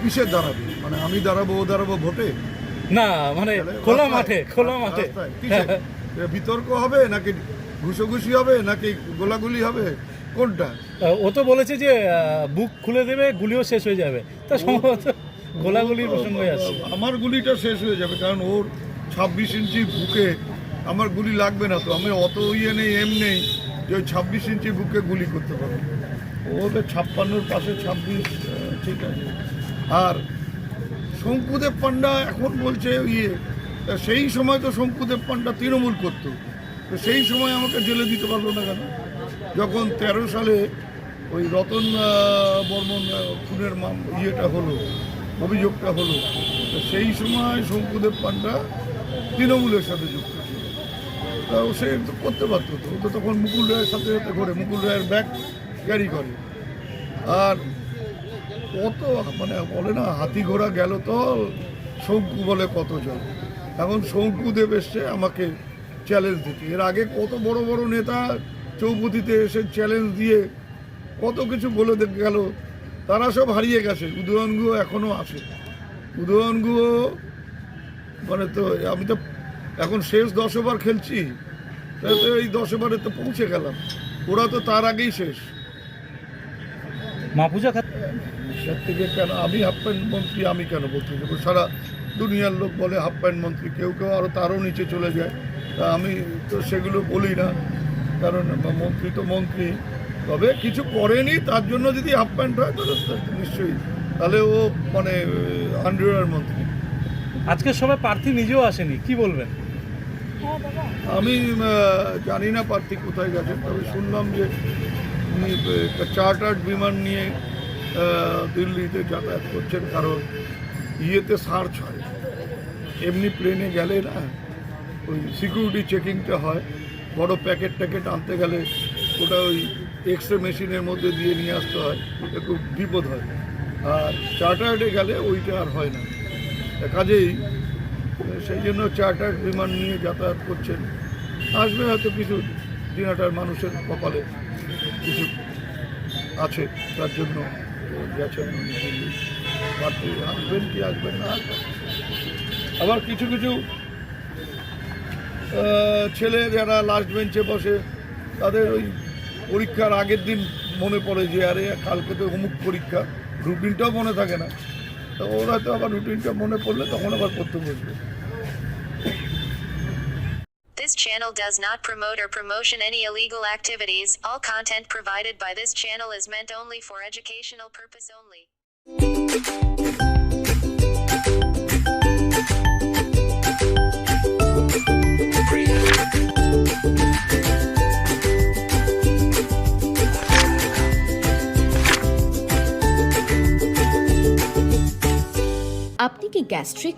কিসের দাঁড়াবে? মানে আমি দাঁড়াবো ও দাঁড়াবো ভোটে? না মানে খোলা মাঠে খোলা মাঠে। কিসে? এ বিতর্ক হবে নাকি ঘুষোঘুষি হবে নাকি গোলাগুলি হবে? কোনটা? ও তো বলেছে যে বুক খুলে দেবে গুলিও শেষ হয়ে যাবে। তা সম্ভবত গোলাগুলির প্রসঙ্গে আসছে। আমার গুলিটা শেষ হয়ে যাবে কারণ ওর ছাব্বিশ ইঞ্চি বুকে আমার গুলি লাগবে না তো। আমি অত ইয়ে নেই এম নেই যে ওই ছাব্বিশ ইঞ্চি বুকে গুলি করতে পারব। ওদের ছাপ্পান্নর পাশে ছাব্বিশ ঠিক আছে। আর শঙ্কুদেব পান্ডা এখন বলছে ইয়ে তা সেই সময় তো শঙ্কুদেব পান্ডা তৃণমূল করতো। তো সেই সময় আমাকে জেলে দিতে পারল না কেন? যখন তেরো সালে ওই রতন বর্মন খুনের মাম ইয়েটা হলো, অভিযোগটা হলো, তো সেই সময় শঙ্কুদেব পান্ডা তৃণমূলের সাথে যুক্ত ছিল। তা ও সে তো করতে পারতো তো। ও তো তখন মুকুল রায়ের সাথে সাথে ঘোরে, মুকুল রায়ের ব্যাগ ক্যারি করে। আর কত মানে বলে না, হাতি ঘোড়া গেল তো শঙ্কু বলে কত জল এখন শঙ্কুদেব এসছে আমাকে চ্যালেঞ্জ দিতে। এর আগে কত বড় বড় নেতা চৌপতিতে এসে চ্যালেঞ্জ দিয়ে কত কিছু বলে গেল, তারা সব হারিয়ে গেছে। উদয়ন গুহ এখনও আছে উদয়ন গুহ মানে তো আমি তো এখন শেষ দশ ওভার খেলছি। তাই তো এই দশ ওভারে তো পৌঁছে গেলাম। ওরা তো তার আগেই শেষ। মাপুজা খাত সে থেকে কেন? আমি হাফ প্যান্ট মন্ত্রী আমি কেন বলতে যাব? সারা দুনিয়ার লোক বলে হাফ প্যান্ট মন্ত্রী কেউ কেউ আরও তারও নিচে চলে যায়। তা আমি তো সেগুলো বলি না কারণ মন্ত্রী তো মন্ত্রী। তবে কিছু করেনি তার জন্য যদি হাফ প্যান্ট হয় তাহলে নিশ্চয়ই। তাহলে ও মানে আন্ডার মন্ত্রী। আজকের সময় প্রার্থী নিজেও আসেনি কি বলবেন? আমি জানি না প্রার্থী কোথায় গেছেন তবে শুনলাম যে উনি একটা চার্টার্ড বিমান নিয়ে দিল্লিতে যাতায়াত করছেন, কারণ ইয়েতে সার্চ হয়। এমনি প্লেনে গেলে না, ওই সিকিউরিটি চেকিংটা হয়। বড় প্যাকেট ট্যাকেট আনতে গেলে ওটা ওই এক্স মেশিনের মধ্যে দিয়ে নিয়ে আসতে হয়, এটা খুব বিপদ হয়। আর চার্টার্ডে গেলে ওইটা আর হয় না। কাজেই সেই জন্য চার্টার্ড বিমান নিয়ে যাতায়াত করছেন। আসবে হয়তো কিছু দিনাটার মানুষের কপালে। আছে, তার জন্য গেছেন উনি। আসবেন কি আসবেন না? আবার কিছু কিছু ছেলে যারা লাস্ট বেঞ্চে বসে, তাদের ওই পরীক্ষার আগের দিন মনে পড়ে যে, আরে, কালকে তো অমুক পরীক্ষা। রুটিনটাও মনে থাকে না। তো ওরা তো আবার রুটিনটা মনে পড়লে তখন আবার পড়তে বসবে। This channel does not promote or promotion any illegal activities. All content provided by this channel is meant only for educational purpose only. আপনি কি গ্যাস্ট্রিক